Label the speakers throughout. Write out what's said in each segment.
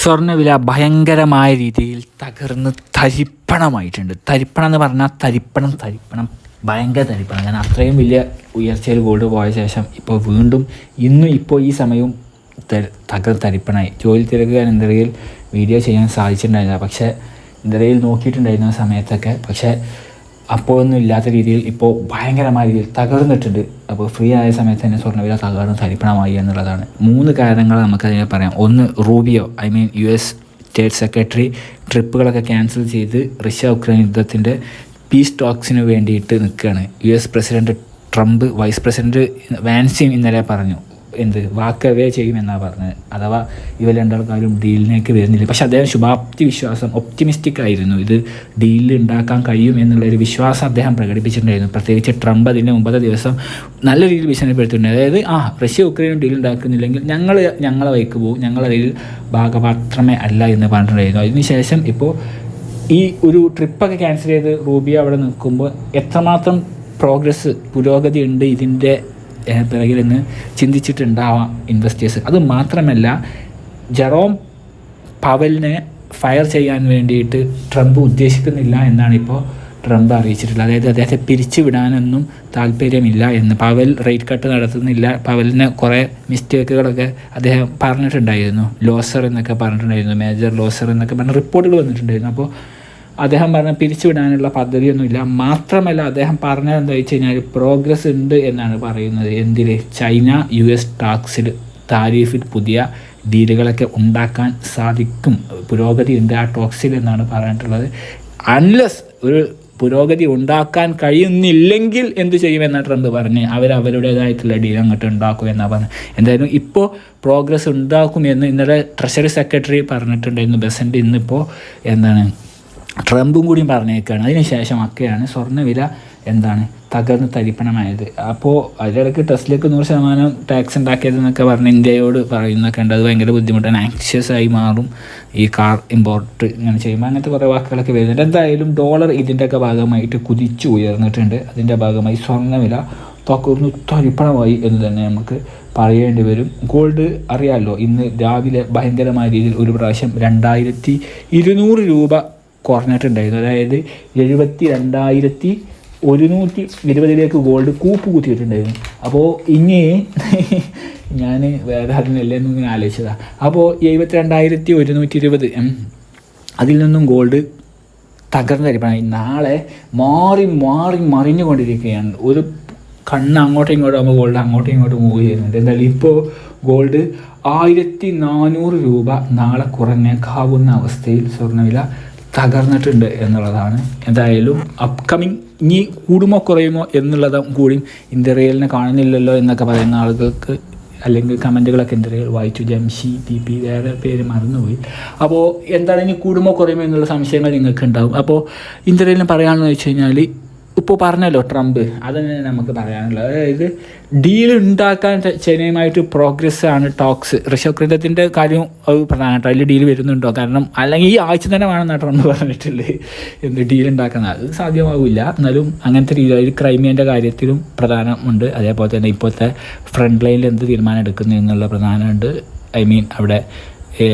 Speaker 1: സ്വർണവില ഭയങ്കരമായ രീതിയിൽ തകർന്ന് തരിപ്പണമായിട്ടുണ്ട്. തരിപ്പണം എന്ന് പറഞ്ഞാൽ തരിപ്പണം തരിപ്പണം ഭയങ്കര തരിപ്പണം. കാരണം അത്രയും വലിയ ഉയർച്ചയിൽ ഗോൾഡ് പോയ ശേഷം ഇപ്പോൾ വീണ്ടും ഇന്നും ഇപ്പോൾ ഈ സമയവും തകർ തരിപ്പണായി ജോലി തിരക്കുക എന്തെങ്കിലും വീഡിയോ ചെയ്യാൻ സാധിച്ചിട്ടുണ്ടായിരുന്നില്ല. പക്ഷേ എന്തെങ്കിലും നോക്കിയിട്ടുണ്ടായിരുന്ന സമയത്തൊക്കെ പക്ഷേ അപ്പോൾ ഒന്നും ഇല്ലാത്ത രീതിയിൽ ഇപ്പോൾ ഭയങ്കരമായ രീതിയിൽ തകർന്നിട്ടുണ്ട്. അപ്പോൾ ഫ്രീ ആയ സമയത്ത് തന്നെ സ്വർണവില തകർന്ന് തരിപ്പണമായി എന്നുള്ളതാണ്. മൂന്ന് കാരണങ്ങൾ നമുക്കതിനെ പറയാം. ഒന്ന് Rubio I mean U S state secretary ട്രിപ്പുകളൊക്കെ cancel ചെയ്ത് റഷ്യ ഉക്രൈൻ യുദ്ധത്തിന്റെ പീസ് ടോക്സിന് വേണ്ടിയിട്ട് നിൽക്കുകയാണ്. U S president Trump vice president വാൻസിൻ ഇന്നലെ പറഞ്ഞു. എന്ത് വാക്കവേ ചെയ്യുമെന്നാണ് പറഞ്ഞത്. അഥവാ ഇവ രണ്ടാൾക്കാരും ഡീലിനേക്ക് വരുന്നില്ല. പക്ഷെ അദ്ദേഹം ശുഭാപ്തി വിശ്വാസം ഒപ്റ്റിമിസ്റ്റിക് ആയിരുന്നു. ഇത് ഡീലിൽ ഉണ്ടാക്കാൻ കഴിയും എന്നുള്ളൊരു വിശ്വാസം അദ്ദേഹം പ്രകടിപ്പിച്ചിട്ടുണ്ടായിരുന്നു. പ്രത്യേകിച്ച് ട്രംപ് അതിന്റെ മുമ്പത്തെ ദിവസം നല്ല രീതിയിൽ ഭീഷണിപ്പെടുത്തിയിട്ടുണ്ട്. അതായത് ആ റഷ്യ ഉക്രൈനും ഡീൽ ഉണ്ടാക്കുന്നില്ലെങ്കിൽ ഞങ്ങൾ ഞങ്ങളെ വൈക്ക് പോകും. ഞങ്ങളതിൽ ഭാഗപാത്രമേ അല്ല എന്ന് പറഞ്ഞിട്ടുണ്ടായിരുന്നു. അതിനുശേഷം ഇപ്പോൾ ഈ ഒരു ട്രിപ്പൊക്കെ ക്യാൻസൽ ചെയ്ത് റൂബിയ അവിടെ നിൽക്കുമ്പോൾ എത്രമാത്രം പ്രോഗ്രസ് പുരോഗതി ഉണ്ട് ഇതിന്റെ ഏഹ്, നിന്ന് ചിന്തിച്ചിട്ടുണ്ടാവാം ഇൻവെസ്റ്റേഴ്സ് അത് മാത്രമല്ല ജെറോം പവലിനെ ഫയർ ചെയ്യാൻ വേണ്ടിയിട്ട് ട്രംപ് ഉദ്ദേശിക്കുന്നില്ല എന്നാണ് ഇപ്പോൾ ട്രംപ് അറിയിച്ചിട്ടുള്ളത്. അതായത് അദ്ദേഹത്തെ പിരിച്ചുവിടാനൊന്നും താല്പര്യമില്ല എന്ന്. പവൽ റേറ്റ് കട്ട് നടത്തുന്നില്ല. പവലിന് കുറേ മിസ്റ്റേക്കുകളൊക്കെ അദ്ദേഹം പറഞ്ഞിട്ടുണ്ടായിരുന്നു. ലോസർ എന്നൊക്കെ പറഞ്ഞിട്ടുണ്ടായിരുന്നു. മേജർ ലോസർ എന്നൊക്കെ പറഞ്ഞ റിപ്പോർട്ടുകൾ വന്നിട്ടുണ്ടായിരുന്നു. അപ്പോൾ അദ്ദേഹം പറഞ്ഞ പിരിച്ചുവിടാനുള്ള പദ്ധതിയൊന്നുമില്ല. മാത്രമല്ല അദ്ദേഹം പറഞ്ഞത് എന്താ വെച്ച് കഴിഞ്ഞാൽ പ്രോഗ്രസ് ഉണ്ട് എന്നാണ് പറയുന്നത്. എന്തിൽ ചൈന യു എസ് ടാക്സിൽ താരീഫിൽ പുതിയ ഡീലുകളൊക്കെ ഉണ്ടാക്കാൻ സാധിക്കും. പുരോഗതി ഉണ്ട് ആ ടോക്സിൽ എന്നാണ് പറഞ്ഞിട്ടുള്ളത്. അൺലെസ് ഒരു പുരോഗതി ഉണ്ടാക്കാൻ കഴിയുന്നില്ലെങ്കിൽ എന്ത് ചെയ്യുമെന്നാണ് ട്രംപ് പറഞ്ഞ് അവർ അവരുടേതായിട്ടുള്ള ഡീൽ അങ്ങോട്ട് ഉണ്ടാക്കും എന്നാണ് പറഞ്ഞത് എന്തായാലും ഇപ്പോൾ പ്രോഗ്രസ് ഉണ്ടാക്കുമെന്ന് ഇന്നലെ ട്രഷറി സെക്രട്ടറി പറഞ്ഞിട്ടുണ്ടായിരുന്നു ബസന്റ് ഇന്നിപ്പോൾ എന്താണ്? ട്രംപും കൂടി പറഞ്ഞേക്കാണ്. അതിനുശേഷം ഒക്കെയാണ് സ്വർണവില എന്താണ് തകർന്ന് തരിപ്പണമായത്. അപ്പോൾ അതിലിടയ്ക്ക് ടെസ്റ്റിലേക്ക് നൂറ് ശതമാനം ടാക്സ് ഉണ്ടാക്കിയതെന്നൊക്കെ പറഞ്ഞ് ഇന്ത്യയോട് പറയുന്നൊക്കെ ഉണ്ട്. അത് ഭയങ്കര ബുദ്ധിമുട്ടാണ്. ആങ്ഷ്യസ് ആയി മാറും ഈ കാർ ഇമ്പോർട്ട് ഇങ്ങനെ ചെയ്യുമ്പോൾ അങ്ങനത്തെ കുറേ വാക്കുകളൊക്കെ വരുന്നുണ്ട്. എന്തായാലും ഡോളർ ഇതിന്റെയൊക്കെ ഭാഗമായിട്ട് കുതിച്ചു ഉയർന്നിട്ടുണ്ട്. അതിന്റെ ഭാഗമായി സ്വർണവില തകർന്നു തരിപ്പണമായി എന്ന് തന്നെ നമുക്ക് പറയേണ്ടി വരും. ഗോൾഡ് അറിയാമല്ലോ ഇന്ന് രാവിലെ ഭയങ്കരമായ രീതിയിൽ ഒരു പ്രാവശ്യം രണ്ടായിരത്തി ഇരുന്നൂറ് രൂപ കുറഞ്ഞിട്ടുണ്ടായിരുന്നു അതായത് എഴുപത്തി രണ്ടായിരത്തി ഒരുന്നൂറ്റി ഇരുപതിലേക്ക് ഗോൾഡ് കൂപ്പ് കുത്തിയിട്ടുണ്ടായിരുന്നു. അപ്പോൾ ഇനി ഞാൻ വേറെ അതിനല്ലേ എന്ന് ഇങ്ങനെ ആലോചിച്ചതാണ് അപ്പോൾ എഴുപത്തി രണ്ടായിരത്തി ഒരുന്നൂറ്റി ഇരുപത് അതിൽ നിന്നും ഗോൾഡ് തകർന്നരിപ്പണമായി നാളെ മാറി മാറി മറിഞ്ഞുകൊണ്ടിരിക്കുകയാണ്. ഒരു കണ്ണ് അങ്ങോട്ടും ഇങ്ങോട്ടും ആകുമ്പോൾ ഗോൾഡ് അങ്ങോട്ടും ഇങ്ങോട്ടും മൂവ് ചെയ്യുന്നുണ്ട്. എന്തായാലും ഇപ്പോൾ ഗോൾഡ് ആയിരത്തി നാനൂറ് രൂപ നാളെ കുറഞ്ഞേക്കാവുന്ന അവസ്ഥയിൽ സ്വർണവില തകർന്നിട്ടുണ്ട് എന്നുള്ളതാണ്. എന്തായാലും അപ്കമിങ് ഇനി കൂടുമോ കുറയുമോ എന്നുള്ളതും കൂടി ഇന്ത്യ റിയലിനെ കാണുന്നില്ലല്ലോ എന്നൊക്കെ പറയുന്ന ആളുകൾക്ക് അല്ലെങ്കിൽ കമന്റുകളൊക്കെ റിയൽ വായിച്ചു. ജംഷി ടി പി വേറെ പേര് മറന്നുപോയി. അപ്പോൾ എന്താണ് ഇനി കൂടുമോ കുറയുമോ എന്നുള്ള സംശയങ്ങൾ നിങ്ങൾക്ക് ഉണ്ടാവും അപ്പോൾ ഇന്ത്യയിൽ പറയാമെന്ന് വെച്ച് കഴിഞ്ഞാൽ ഇപ്പോൾ പറഞ്ഞല്ലോ ട്രംപ്. അതന്നെ നമുക്ക് പറയാനുള്ളത്. അതായത് ഡീൽ ഉണ്ടാക്കാൻ ചൈനയുമായിട്ട് പ്രോഗ്രസ് ആണ് ടോക്സ് ഋഷഭകൃതത്തിന്റെ കാര്യം അത് പ്രധാനമായിട്ട് അതിൽ ഡീൽ വരുന്നുണ്ടോ? കാരണം അല്ലെങ്കിൽ ഈ ആഴ്ച തന്നെ വേണമെന്നാണ് ട്രംപ് പറഞ്ഞിട്ടുള്ളത് എന്ത് ഡീൽ ഉണ്ടാക്കുന്നത് അത് സാധ്യമാവില്ല. എന്നാലും അങ്ങനത്തെ രീതിയിൽ ക്രൈമിയന്റെ കാര്യത്തിലും പ്രധാനമുണ്ട്. അതേപോലെ തന്നെ ഇപ്പോഴത്തെ ഫ്രണ്ട് ലൈനിൽ എന്ത് തീരുമാനം എടുക്കുന്നു എന്നുള്ള പ്രധാനമുണ്ട്. ഐ മീൻ അവിടെ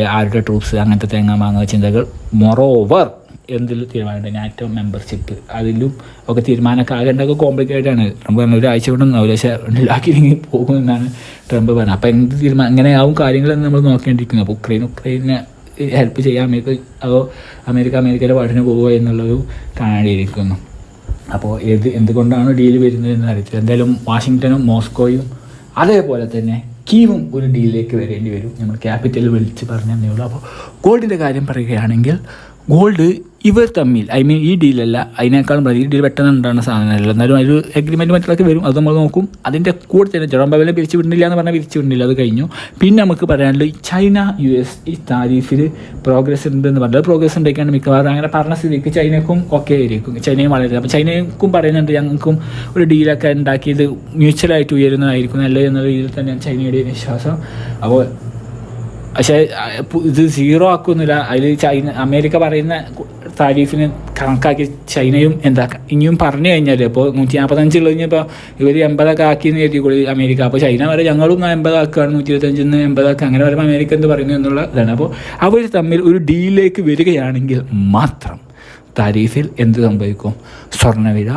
Speaker 1: ആരുടെ ട്രൂപ്സ് അങ്ങനത്തെ തേങ്ങ മാങ്ങ ചിന്തകൾ. മൊറോവർ എന്തിൽ തീരുമാനമുണ്ട്? NATO membership. അതിലും ഒക്കെ തീരുമാനമൊക്കെ ആകേണ്ടതൊക്കെ കോംപ്ലിക്കേറ്റഡ് ആണ്. ട്രംപ് പറഞ്ഞ ഒരാഴ്ച കൊണ്ട് ആവില്ല പക്ഷേ ഉണ്ടാക്കിയില്ലെങ്കിൽ പോകുമെന്നാണ് ട്രംപ് പറഞ്ഞത്. അപ്പോൾ എന്ത് തീരുമാനം എങ്ങനെയാവും കാര്യങ്ങളെന്ന് നമ്മൾ നോക്കേണ്ടിയിരിക്കുന്നു. അപ്പോൾ ഉക്രൈൻ ഉക്രൈനെ ഹെൽപ്പ് ചെയ്യാൻ അമേരിക്ക അതോ അമേരിക്ക അമേരിക്കയുടെ പാട്ടിന് പോകുക എന്നുള്ളത് കാണേണ്ടിയിരിക്കുന്നു അപ്പോൾ ഏത് എന്തുകൊണ്ടാണ് ഡീൽ വരുന്നത് എന്ന് അറിയത്തില്ല. എന്തായാലും വാഷിങ്ടണും മോസ്കോയും അതേപോലെ തന്നെ കീവും ഒരു ഡീലിലേക്ക് വരേണ്ടി വരും. നമ്മൾ ക്യാപിറ്റൽ വിളിച്ച് പറഞ്ഞതേ ഉള്ളൂ. അപ്പോൾ ഗോൾഡിന്റെ കാര്യം പറയുകയാണെങ്കിൽ ഗോൾഡ് ഇവർ തമ്മിൽ ഐ മീൻ ഈ ഡീലല്ല അതിനേക്കാളും പ്രതി ഈ ഡീൽ പെട്ടെന്ന് ഉണ്ടാകുന്ന സാധനമല്ല എന്നാലും ഒരു എഗ്രിമെന്റ് മറ്റൊക്കെ വരും അത് നമ്മൾ നോക്കും. അതിന്റെ കൂടെ തന്നെ ജെറോം പവലിനെ പിരിച്ചു വിടുന്നില്ല എന്ന് പറഞ്ഞാൽ പിരിച്ചു വിടുന്നില്ല അത് കഴിഞ്ഞു. പിന്നെ നമുക്ക് പറയാനുള്ളത് ചൈന യു എസ് ഈ താരീഫിൽ പ്രോഗ്രസ് ഉണ്ടെന്ന് പറഞ്ഞാൽ പ്രോഗ്രസ് ഉണ്ടാക്കിയാണ് മിക്കവാറും. അങ്ങനെ പറഞ്ഞ സ്ഥിതിക്ക് ചൈനക്കും ഓക്കെ ആയിരിക്കും. ചൈനയും വളരെ അപ്പോൾ ചൈനക്കും പറയുന്നുണ്ട് ഞങ്ങൾക്കും ഒരു ഡീലൊക്കെ ഉണ്ടാക്കിയത് മ്യൂച്വലായിട്ട് ഉയരുന്നതായിരിക്കും നല്ലത് എന്നുള്ള രീതിയിൽ തന്നെയാണ് ചൈനയുടെ വിശ്വാസം. അപ്പോൾ പക്ഷേ ഇത് സീറോ ആക്കുന്നില്ല. അതിൽ ചൈന അമേരിക്ക പറയുന്ന താരീഫിന് കണക്കാക്കി ചൈനയും എന്താ ഇനിയും പറഞ്ഞു കഴിഞ്ഞാൽ ഇപ്പോൾ നൂറ്റി നാൽപ്പത്തഞ്ച് കഴിഞ്ഞപ്പോൾ ഇവർ എൺപതൊക്കെ ആക്കിയെന്ന് കരുതിക്കൊള്ളി അമേരിക്ക. അപ്പോൾ ചൈന വരെ ഞങ്ങളും എൺപതാക്കുകയാണ് നൂറ്റി ഇരുപത്തഞ്ചിൽ നിന്ന് എൺപതാക്കുക. അങ്ങനെ വരുമ്പോൾ അമേരിക്ക എന്ത് പറയുന്നു എന്നുള്ള ഇതാണ്. അപ്പോൾ അവർ തമ്മിൽ ഒരു ഡീലിലേക്ക് വരികയാണെങ്കിൽ മാത്രം താരീഫിൽ എന്ത് സംഭവിക്കും? സ്വർണവില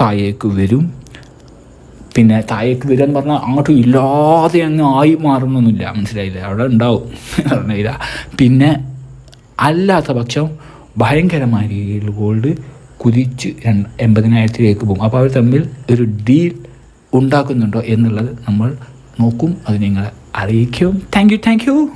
Speaker 1: താഴേക്ക് വരും. പിന്നെ താഴേക്ക് വരിക എന്ന് പറഞ്ഞാൽ അങ്ങോട്ടും ഇല്ലാതെ അങ്ങ് ആയി മാറുന്നൊന്നുമില്ല. മനസ്സിലായില്ലേ? അവിടെ ഉണ്ടാവും സ്വർണവില. പിന്നെ അല്ലാത്ത പക്ഷം ഭയങ്കരമായ രീതിയിൽ ഗോൾഡ് കുതിച്ച് രണ്ട് എൺപതിനായിരത്തിലേക്ക് പോകും. അപ്പോൾ അവർ തമ്മിൽ ഒരു ഡീൽ ഉണ്ടാക്കുന്നുണ്ടോ എന്നുള്ളത് നമ്മൾ നോക്കും അത് നിങ്ങളെ അറിയിക്കും. Thank you thank you